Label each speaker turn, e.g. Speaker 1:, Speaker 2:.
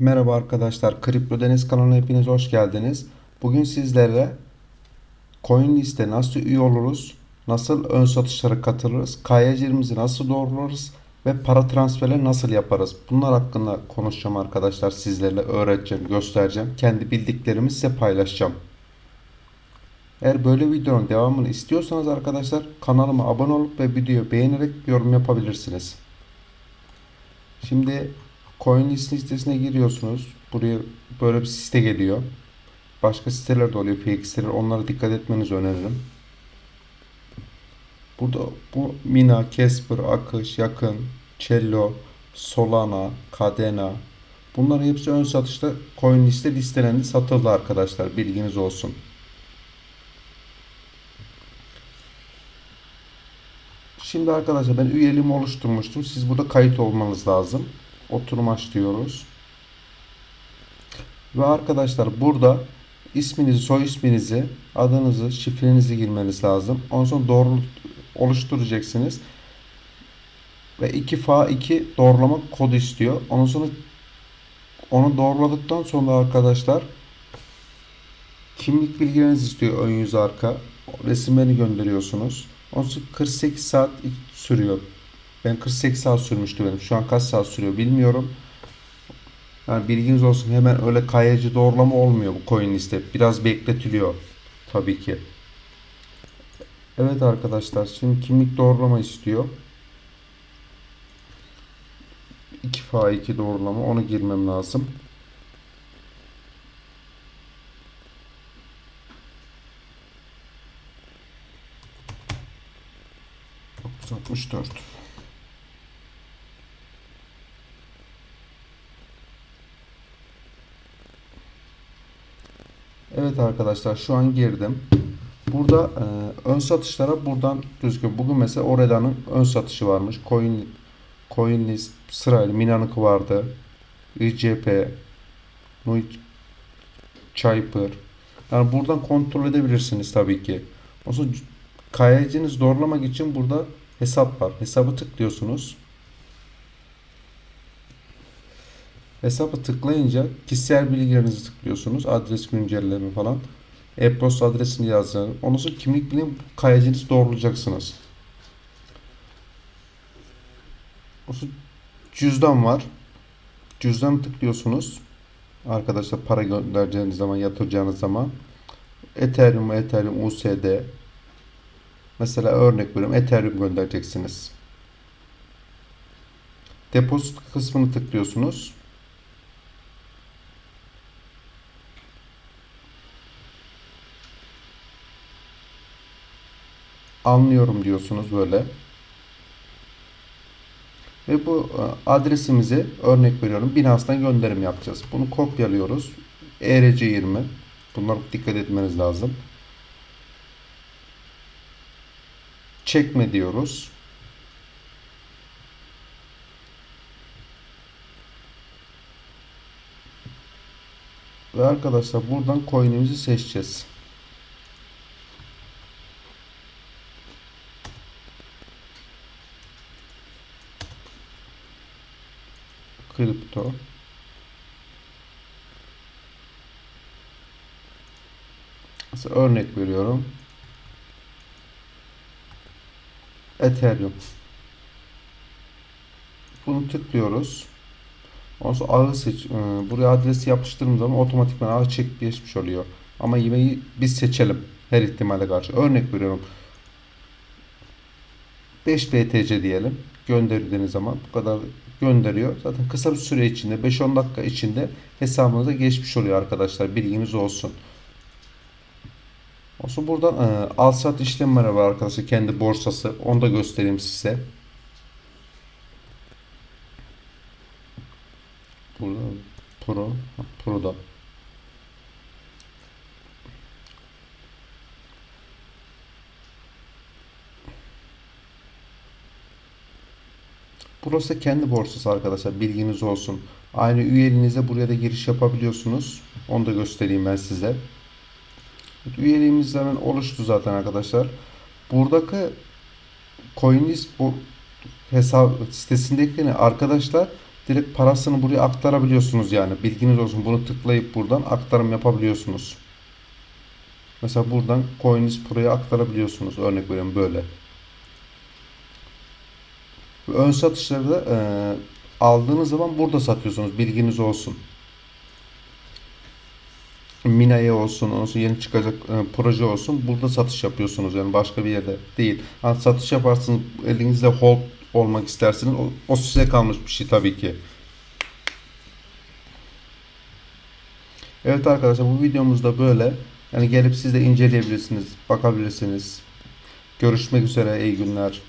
Speaker 1: Merhaba arkadaşlar, Kripto Deniz kanalına hepiniz hoş geldiniz. Bugün sizlerle coin liste nasıl üye oluruz, nasıl ön satışlara katılırız, KYC'imizi nasıl doğrularız ve para transferleri nasıl yaparız? Bunlar hakkında konuşacağım arkadaşlar sizlerle öğreteceğim, göstereceğim. Kendi bildiklerimi size paylaşacağım. Eğer böyle videonun devamını istiyorsanız arkadaşlar kanalıma abone olup ve videoyu beğenerek yorum yapabilirsiniz. Şimdi coin list listesine giriyorsunuz. Buraya böyle bir site geliyor. Başka siteler de oluyor. Fake siteler. Onlara dikkat etmenizi öneririm. Burada bu Mina, Casper, Akış, Yakın, Cello, Solana, Cadena bunların hepsi ön satışta coin liste listelendi satıldı arkadaşlar. Bilginiz olsun. Şimdi arkadaşlar ben üyeliğimi oluşturmuştum. Siz burada kayıt olmanız lazım. Oturum aç diyoruz. Ve arkadaşlar burada isminizi, soy isminizi, adınızı, şifrenizi girmeniz lazım. Ondan sonra doğru oluşturacaksınız. Ve 2 fa 2 doğrulama kodu istiyor. Ondan sonra onu doğruladıktan sonra arkadaşlar kimlik bilgilerinizi istiyor ön yüz arka. Resimlerini gönderiyorsunuz. Ondan sonra 48 saat sürüyor. Ben 48 saat sürmüştü benim. Şu an kaç saat sürüyor bilmiyorum. Yani bilginiz olsun hemen öyle kayıcı doğrulama olmuyor bu coin liste. Biraz bekletiliyor tabii ki. Evet arkadaşlar şimdi kimlik doğrulama istiyor. 2 fa 2 doğrulama onu girmem lazım. Altmış dört. Evet arkadaşlar şu an girdim. Burada e, ön satışlara buradan gözüküyor. Bugün mesela Oreda'nın ön satışı varmış. Coin Coin list sırayla Minan'ınki vardı. ICP Nuit Çaypır. Yani buradan kontrol edebilirsiniz tabii ki. O zaman KYC'nizi doğrulamak için burada hesap var. Hesabı tıklıyorsunuz. Hesabı tıklayınca kişisel bilgilerinizi tıklıyorsunuz. Adres güncelleme falan. E-posta adresini yazacaksınız. Ondan sonra kimlik bilin kayacınızı doğrulayacaksınız. O sonra cüzdan var. Cüzdan tıklıyorsunuz. Arkadaşlar para göndereceğiniz zaman, yatıracağınız zaman Ethereum, Ethereum, USD mesela örnek veriyorum Ethereum göndereceksiniz. Depozit kısmını tıklıyorsunuz. Anlıyorum diyorsunuz böyle. Ve bu e, adresimizi örnek veriyorum Binance'dan gönderim yapacağız. Bunu kopyalıyoruz. ERC20 Bunlara dikkat etmeniz lazım. Çekme diyoruz. Ve arkadaşlar buradan coin'imizi seçeceğiz. Kripto Mesela örnek veriyorum. Ethereum. Bunu tıklıyoruz. Ondan sonra seç. E, buraya adresi yapıştırdığım zaman otomatikman ağı çek geçmiş oluyor. Ama yemeği biz seçelim. Her ihtimale karşı. Örnek veriyorum. 5 BTC diyelim. Gönderdiğiniz zaman bu kadar gönderiyor. Zaten kısa bir süre içinde 5-10 dakika içinde hesabınıza geçmiş oluyor arkadaşlar. Bilginiz olsun. Olsun buradan e, al sat işlemleri var arkadaşlar. Kendi borsası. Onu da göstereyim size. Burada Pro. Pro'da. Burası kendi borsası arkadaşlar. Bilginiz olsun. Aynı üyeliğinizde buraya da giriş yapabiliyorsunuz. Onu da göstereyim ben size. Üyeliğimiz hemen oluştu zaten arkadaşlar. Buradaki CoinList bu hesap sitesindeki arkadaşlar direkt parasını buraya aktarabiliyorsunuz yani. Bilginiz olsun. Bunu tıklayıp buradan aktarım yapabiliyorsunuz. Mesela buradan Coinis Pro'ya aktarabiliyorsunuz. Örnek veriyorum böyle. Ön satışları da e, aldığınız zaman burada satıyorsunuz. Bilginiz olsun. Mina'ya olsun, olsun yeni çıkacak e, proje olsun. Burada satış yapıyorsunuz yani başka bir yerde değil. Ha, satış yaparsınız elinizde hold olmak istersiniz. O, o size kalmış bir şey tabii ki. Evet arkadaşlar bu videomuzda böyle. Yani gelip siz de inceleyebilirsiniz, bakabilirsiniz. Görüşmek üzere, iyi günler.